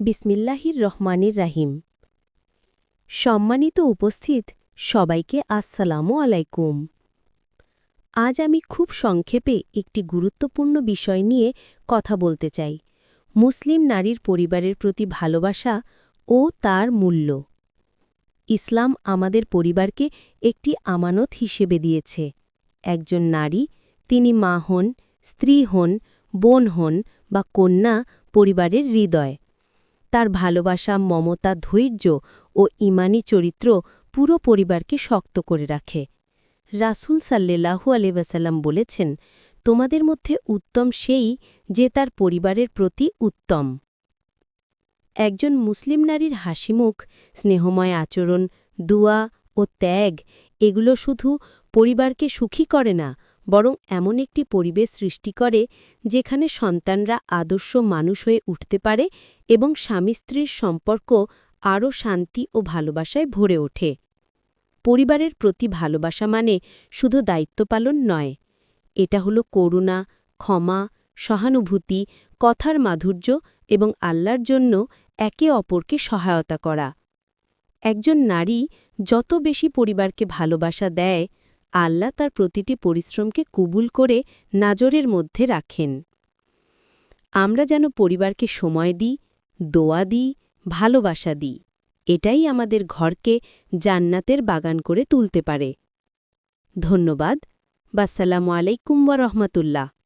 বিসমিল্লাহির রহমানির রাহিম। সম্মানিত উপস্থিত সবাইকে আসসালামু আলাইকুম। আজ আমি খুব সংক্ষেপে একটি গুরুত্বপূর্ণ বিষয় নিয়ে কথা বলতে চাই। মুসলিম নারীর পরিবারের প্রতি ভালোবাসা ও তার মূল্য। ইসলাম আমাদের পরিবারকে একটি আমানত হিসেবে দিয়েছে। একজন নারী, তিনি মা হন, স্ত্রী হন, বোন হন বা কন্যা পরিবারের হৃদয়। তার ভালোবাসা, মমতা, ধৈর্য ও ইমানি চরিত্র পুরো পরিবারকে শক্ত করে রাখে। রাসুল সাল্লেলাহু আলিবাসাল্লাম বলেছেন, তোমাদের মধ্যে উত্তম সেই যে তার পরিবারের প্রতি উত্তম। একজন মুসলিম নারীর হাসিমুখ স্নেহময় আচরণ, দুয়া ও ত্যাগ, এগুলো শুধু পরিবারকে সুখী করে না বরং এমন একটি পরিবেশ সৃষ্টি করে যেখানে সন্তানরা আদর্শ মানুষ হয়ে উঠতে পারে এবং স্বামী স্ত্রীর সম্পর্ক আরও শান্তি ও ভালোবাসায় ভরে ওঠে। পরিবারের প্রতি ভালোবাসা মানে শুধু দায়িত্ব পালন নয়। এটা হলো করুণা, ক্ষমা, সহানুভূতি, কথার মাধুর্য এবং আল্লাহর জন্য একে অপরকে সহায়তা করা। একজন নারী যত বেশি পরিবারকে ভালোবাসা দেয় আল্লাহ তার প্রতিটি পরিশ্রমকে কুবুল করে নাজরের মধ্যে রাখেন। আমরা যেন পরিবারকে সময় দিই, দোয়া দিই, ভালোবাসা দিই, এটাই আমাদের ঘরকে জান্নাতের বাগান করে তুলতে পারে। ধন্যবাদ। বাসালামু আলাইকুম ওয়া রহমতুল্লাহ।